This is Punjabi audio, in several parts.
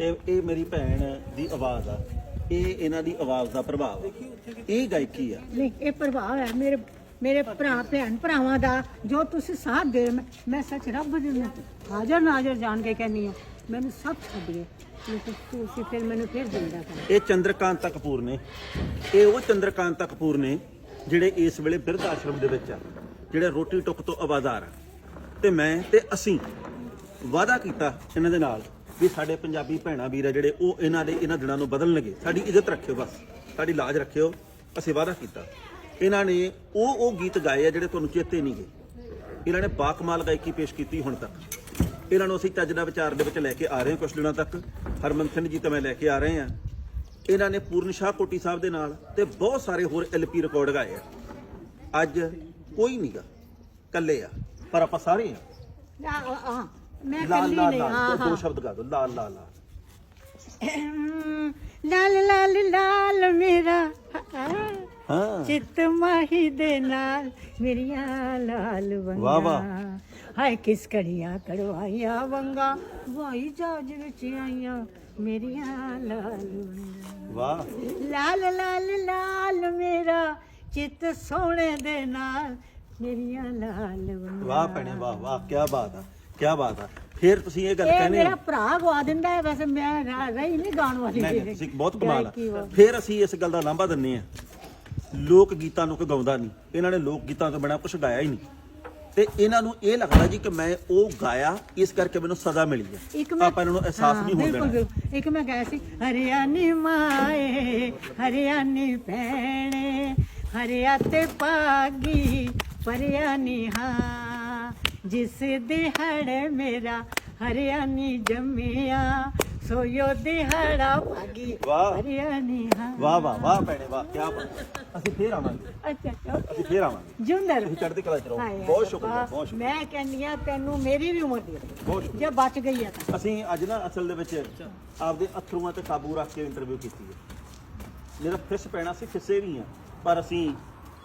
ਇਹ ਇਹ ਮੇਰੀ ਭੈਣ ਦੀ ਆਵਾਜ਼ ਆ। ਇਹ ਇਹਨਾਂ ਦੀ ਆਵਾਜ਼ ਦਾ ਪ੍ਰਭਾਵ ਆ। ਇਹ ਗਾਇਕੀ ਆ। ਨਹੀਂ ਇਹ ਪ੍ਰਭਾਵ ਹੈ। ਮੇਰੇ ਮੇਰੇ ਭਰਾ ਭੈਣ ਭਰਾਵਾਂ ਦਾ ਜੋ ਤੁਸੀਂ ਸਾਥ ਦੇ ਰਹੇ, ਮੈਂ ਮੈਂ ਸੱਚ ਰੱਬ ਦੇ ਨਾਲ ਹਾਜ਼ਰ ਨਾਜ਼ਰ ਜਾਣ ਕੇ ਕਹਿੰਦੀ ਹਾਂ ਮੈਨੂੰ ਸਭ ਛੱਡ ਗਏ ਲੇਕਿਨ ਤੁਸੀਂ ਫਿਰ ਮੈਨੂੰ ਫਿਰ ਜਿੰਦਾ ਕਰ। ਇਹ ਚੰਦਰਕਾਂਤਾ ਕਪੂਰ ਨੇ। ਇਹ ਉਹ ਚੰਦਰਕਾਂਤਾ ਕਪੂਰ ਨੇ ਜਿਹੜੇ ਇਸ ਵੇਲੇ ਬਿਰਧ ਆਸ਼ਰਮ ਦੇ ਵਿੱਚ ਆ ਜਿਹੜੇ ਰੋਟੀ ਟੁੱਕ ਤੋਂ ਆਵਾਜ਼ਾਰ ਆ। ਤੇ ਮੈਂ ਤੇ ਅਸੀਂ ਵਾਅਦਾ ਕੀਤਾ ਇਹਨਾਂ ਦੇ ਨਾਲ ਵੀ ਸਾਡੇ ਪੰਜਾਬੀ ਭੈਣਾਂ ਵੀਰ ਆ ਜਿਹੜੇ ਉਹ ਇਹਨਾਂ ਦੇ ਇਹਨਾਂ ਦਿਨਾਂ ਨੂੰ ਬਦਲਣਗੇ। ਸਾਡੀ ਇੱਜ਼ਤ ਰੱਖਿਓ ਬਸ। ਸਾਡੀ ਲਾਜ ਰੱਖਿਓ। ਅਸੀਂ ਵਾਅਦਾ ਕੀਤਾ। ਇਹਨਾਂ ਨੇ ਉਹ ਉਹ ਗੀਤ ਗਾਏ ਆ ਜਿਹੜੇ ਤੁਹਾਨੂੰ ਚੇਤੇ ਨਹੀਂ ਗਏ। ਇਹਨਾਂ ਨੇ ਬਾਕਮਾਲ ਗਾਇਕੀ ਪੇਸ਼ ਕੀਤੀ ਹੁਣ ਤੱਕ। ਇਹਨਾਂ ਨੂੰ ਅਸੀਂ ਚੱਜ ਦਾ ਵਿਚਾਰ ਦੇ ਵਿੱਚ ਲੈ ਕੇ ਆ ਰਹੇ ਹਾਂ ਕੁਝ ਦਿਨਾਂ ਤੱਕ। ਹਰਮਨ ਸਿੰਘ ਜੀ ਤਾਂ ਮੈਂ ਲੈ ਕੇ ਆ ਰਹੇ ਹਾਂ। ਇਹਨਾਂ ਨੇ ਪੂਰਨ ਸ਼ਾਹ ਕੋਟੀ ਸਾਹਿਬ ਦੇ ਨਾਲ ਤੇ ਬਹੁਤ ਸਾਰੇ ਹੋਰ ਐਲਪੀ ਰਿਕਾਰਡ ਗਾਏ ਆ। ਅੱਜ ਕੋਈ ਨਹੀਂਗਾ ਕੱਲੇ ਆ। ਪਰ ਆਪਾਂ ਸਾਰੇ ਆ। ਆ, ਮੈਂ ਲਾਲ ਕੱਲੀ ਲਾਲ ਨਹੀਂ ਲਾਲ ਹਾਂ ਦੋ- ਦੋ ਹਾਂ। ਸ਼ਬਦ ਗਾ ਦੋ ਲਾਲ ਲਾਲ ਲਾਲ। ਲਾਲ ਲਾਲ ਲਾਲ ਮੇਰਾ ਹਾਂ। ਚਿੱਤ ਮਾਹੀ ਦੇ ਨਾਲ ਮੇਰੀਆਂ ਲਾਲ ਵੰਗਾ। ਵਾਹ, ਵਾਹ। ਹਾਏ ਕਿਸ ਕੜੀਆਂ ਕੜਵਾਈਆਂ ਵੰਗਾ। ਵਾਈ ਜਾਜ ਵਿੱਚ ਆਈਆਂ ਮੇਰੀਆਂ ਲਾਲ ਵੰਗਾ। ਵਾਹ। ਲਾਲ ਲਾਲ ਲਾਲ ਮੇਰਾ ਚਿੱਤ ਸੋਹਣੇ ਦੇ ਨਾਲ ਮੇਰੀਆਂ ਲਾਲ ਵੰਗਾ। ਵਾਹ ਭੈਣੇ ਵਾਹ ਵਾਹ ਕੀ ਬਾਤ ਆ। ਕੀ ਬਾਤ ਆ। ਫਿਰ ਤੁਸੀਂ ਇਹ ਗੱਲ ਇਹ ਕਹਿੰਦੇ ਮੇਰਾ ਹੋ ਭਰਾ ਗਵਾ ਦਿੰਦਾ ਹੈ ਵੈਸੇ ਮੈਂ ਰਾ- ਰਹੀ ਨਹੀਂ ਗਾਣ ਵਾਲੀ। ਨਹੀਂ ਨਹੀਂ, ਤੁਸੀਂ ਬਹੁਤ ਕਮਾਲ ਆ। ਗਾਇਕੀ। ਫਿਰ ਅਸੀਂ ਇਸ ਗੱਲ ਦਾ ਲਾਂਭਾ ਦਿੰਨੇ ਆ ਲੋਕ ਗੀਤਾਂ ਨੂੰ ਕੋਈ ਗਾਉਂਦਾ ਨਹੀਂ। ਇਹਨਾਂ ਨੇ ਲੋਕ ਗੀਤਾਂ ਤੋਂ ਬਿਨਾ ਕੁਝ ਗਾਇਆ ਹੀ ਨਹੀਂ। ਤੇ ਇਹਨਾਂ ਨੂੰ ਇਹ ਲੱਗਦਾ ਜੀ ਕਿ ਮੈਂ ਉਹ ਗਾਇਆ ਇਸ ਕਰਕੇ ਮੈਨੂੰ ਸਜ਼ਾ ਮਿਲੀ ਇੱਕ ਹੈ ਮੈਂ ਆਪਾਂ ਇਹਨਾਂ ਨੂੰ ਅਹਿਸਾਸ ਹਾਂ, ਨਹੀਂ ਹੋਣ ਬਿਲਕੁਲ, ਦੇਣਾ। ਬਿਲਕੁਲ। ਇੱਕ ਮੈਂ ਗਾਇਆ ਸੀ ਹਰਿਆਣੀ ਮਾਏ ਹਰਿਆਣੀ ਭੈਣੇ ਹਰਿਆ ਤੇ ਪਾਗੀ ਪਰਿਆਣੀ ਹਾਂ ਜਿਸ ਦਿਹਾੜੇ ਮੇਰਾ ਹਰਿਆਣੀ ਜੰਮਿਆ ਸੋਯੋ ਦਿਹਾੜਾ ਵਾਹ। ਹਰਿਆਣੀ ਹਾਂ। ਵਾਹ ਵਾਹ ਵਾਹ ਭੈਣੇ ਵਾਹ ਕੀ ਬਾਤ ਅਸੀਂ ਫੇਰ ਆਵਾਂਗੇ। ਅੱਛਾ ਅੱਛਾ। ਅਸੀਂ ਫੇਰ ਆਵਾਂਗੇ। ਜੁੰਦਰ ਤੁਸੀਂ ਚੜ੍ਹਦੀ ਕਲਾ ਚ ਰਹੋ। ਹਾਏ ਬਹੁਤ ਸ਼ੁਕਰੀਆ ਬਹੁਤ ਸ਼ੁਕਰੀਆ। ਮੈਂ ਕਹਿੰਦੀ ਆ ਤੈਨੂੰ ਮੇਰੀ ਵੀ ਉਮਰ ਦੀ ਬਹੁਤ ਸ਼ੁਕਰੀਆ। ਜੇ ਬਚ ਗਈ ਆ ਤਾਂ। ਅਸੀਂ ਅੱਜ ਨਾ ਅਸਲ ਦੇ ਵਿੱਚ ਆਪਦੇ ਅਥਰੂਆਂ ਤੇ ਕਾਬੂ ਰੱਖ ਕੇ ਇੰਟਰਵਿਊ ਕੀਤੀ ਹੈ। ਮੇਰਾ ਫਿਸ ਪੈਣਾ ਸੀ ਫਿਸੇ ਵੀ ਆ। ਪਰ ਅਸੀਂ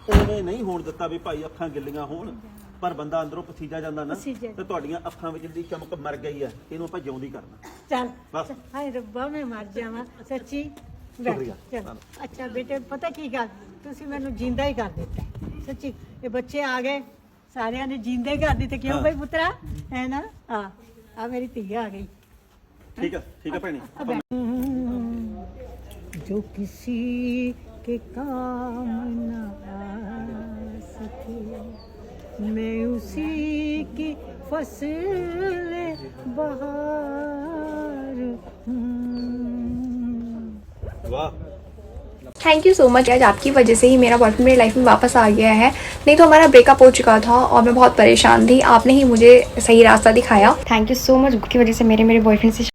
ਉਵੇਂ ਨਹੀਂ ਹੋਣ ਦਿੱਤਾ ਵੀ ਭਾਈ ਅੱਖਾਂ ਗਿੱਲੀਆਂ ਹੋਣ। ਪਰ ਬੰਦਾ ਅੰਦਰੋਂ ਪਸੀਜਾ ਜਾਂਦਾ ਨਾ ਪਸੀਜੇ। ਤੇ ਤੁਹਾਡੀਆਂ ਅੱਖਾਂ ਵਿੱਚ ਜਿਹੜੀ ਚਮਕ ਮਰ ਗਈ ਹੈ ਇਹਨੂੰ ਆਪਾਂ ਜਿਉਂਦੀ ਕਰਨਾ ਚੱਲ ਬਸ। ਹਾਏ ਰੱਬਾ ਮੈਂ ਮਰ ਜਾਵਾਂ ਸੱਚੀ ਸ਼ੁਕਰੀਆ। ਚਲ ਅੱਛਾ ਬੇਟੇ ਪਤਾ ਕੀ ਗੱਲ ਤੁਸੀਂ ਮੈਨੂੰ ਜਿੰਦਾ ਹੀ ਕਰ ਦਿੱਤਾ ਸੱਚੀ ਇਹ ਬੱਚੇ ਆ ਗਏ ਸਾਰਿਆਂ ਨੇ ਜਿੰਦਾ ਹੀ ਕਰ ਦਿੱਤੇ ਕਿਉਂ ਹਾਂ। ਬਈ ਪੁੱਤਰਾ ਹੈ ਨਾ ਆ ਆ ਮੇਰੀ ਧੀ ਆ ਗਈ ਠੀਕ ਆ ਠੀਕ ਆ ਭੈਣੇ ਆਪਾਂ जो किसी के काम फ़सल बहार। वाह। थैंक यू सो मच आज आपकी वजह से ही मेरा बॉयफ्रेंड मेरी लाइफ में वापस आ गया है। नहीं तो हमारा ब्रेकअप हो चुका था और मैं बहुत परेशान थी। आपने ही मुझे सही रास्ता दिखाया। थैंक यू सो मच की वजह से मेरे मेरे बॉयफ्रेंड से